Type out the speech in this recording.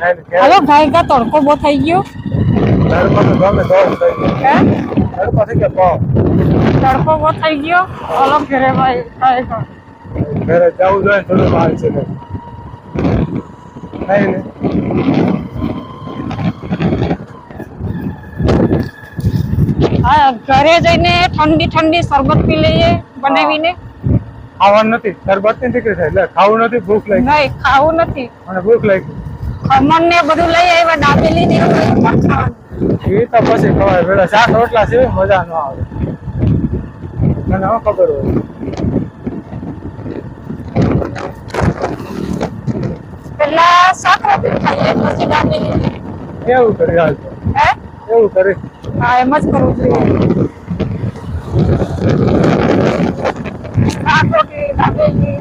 હાલો ગાય કા તડકો બહુ થઈ ગયો. તડકો તો ગમે તો થઈ ગયો. હે? તડકો થઈ ગયો. તડકો બહુ થઈ ગયો. હાલો ઘરે ભાઈ ગાય કા ઘરે જવું જોઈએ થોડું બહાર છે ને. નહીં ને? હા ઘરે જઈને ઠંડી ઠંડી શરબત પી લઈએ બનાવીને. ખાવાનું નથી. શરબતની દીકરી થાય એટલે ખાવું નથી ભૂખ લાગી. નહીં ખાવું નથી. મને ભૂખ લાગી. ખમણ ને બધું લઈ આવ્યા દાબેલી ને એવું ખાવાનું. એ તો પછી ખબર પેલા શાક રોટલા સિવાય મજા ન આવે. મને શું ખબર હોય. પેલા શાક રોટલી ખાઈએ પછી દાબેલી એવું કરી હાલ તો. હે? એવું કરી. હા એમ જ કરવું જોઈએ. શાક રોટલી દાબેલી.